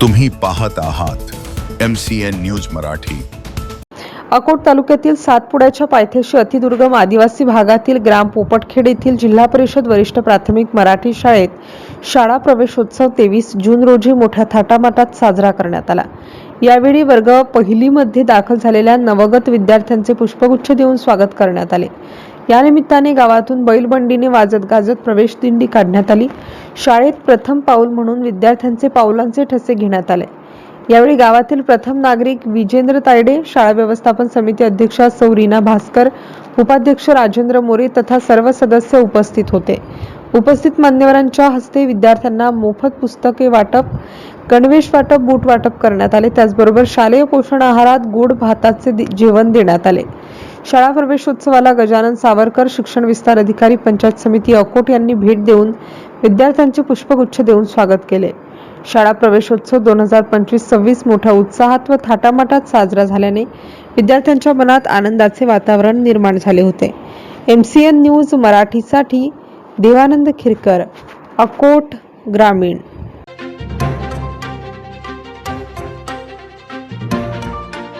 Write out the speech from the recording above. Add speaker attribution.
Speaker 1: तुम्ही पाहत आहात M C N news Marathi.
Speaker 2: Akot तालुक्यातील सातपुड्याच्या पायथ्याशी अतिदुर्गम आदिवासी भागातील ग्राम पोपटखेड येथील जिल्हा परिषद वरिष्ठ प्राथमिक मराठी शाळेत शाळा प्रवेशोत्सव तेवीस जून रोजी मोठ्या थाटामाटात साजरा करण्यात आला. यावेळी वर्ग पहिलीमध्ये दाखल झालेल्या नवगत विद्यार्थ्यांचे पुष्पगुच्छ देऊन स्वागत करण्यात आले. या निमित्ताने गावातून बैलबंडीने वाजत गाजत प्रवेश दिंडी काढण्यात आली. शाळेत प्रथम पाऊल म्हणून विद्यार्थ्यांचे पावलांचे ठसे घेण्यात आले. यावेळी गावातील प्रथम नागरिक विजेंद्र तायडे शाळा व्यवस्थापन समिती अध्यक्षा सौ रीना भास्कर उपाध्यक्ष राजेंद्र मोरे तथा सर्व सदस्य उपस्थित होते. उपस्थित मान्यवरांच्या हस्ते विद्यार्थ्यांना मोफत पुस्तके वाटप गणवेश वाटप बूट वाटप करण्यात आले. त्याचबरोबर शालेय पोषण आहारात गोड भाताचे जेवण देण्यात आले. शाळा प्रवेशोत्सवाला गजानन सावरकर शिक्षण विस्तार अधिकारी पंचायत समिती अकोट यांनी भेट देऊन विद्यार्थ्यांचे पुष्पगुच्छ देऊन स्वागत केले. शाळा प्रवेशोत्सव दोन हजार पंचवीस सव्वीस मोठ्या उत्साहात व थाटामाटात साजरा झाल्याने विद्यार्थ्यांच्या मनात आनंदाचे वातावरण निर्माण झाले होते. एम सी एन न्यूज मराठीसाठी देवानंद खिरकर अकोट ग्रामीण.